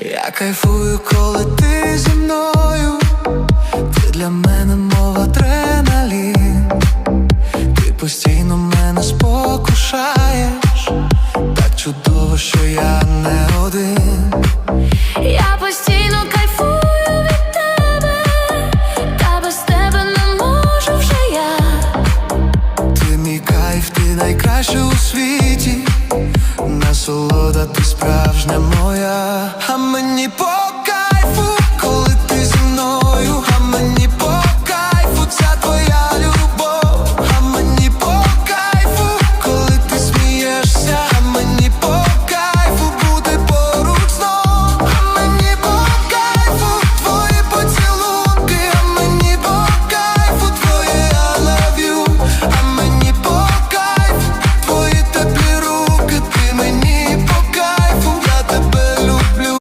Я кайфую, коли ти зі мною, ти для мене мов адреналін, ти постійно мене спокушаєш, так чудово, що я не один. Я постійно кайфую від тебе, та без тебе не можу вже я. Ти мій кайф, ти найкраща у світі, насолода ти справжня моя, мені по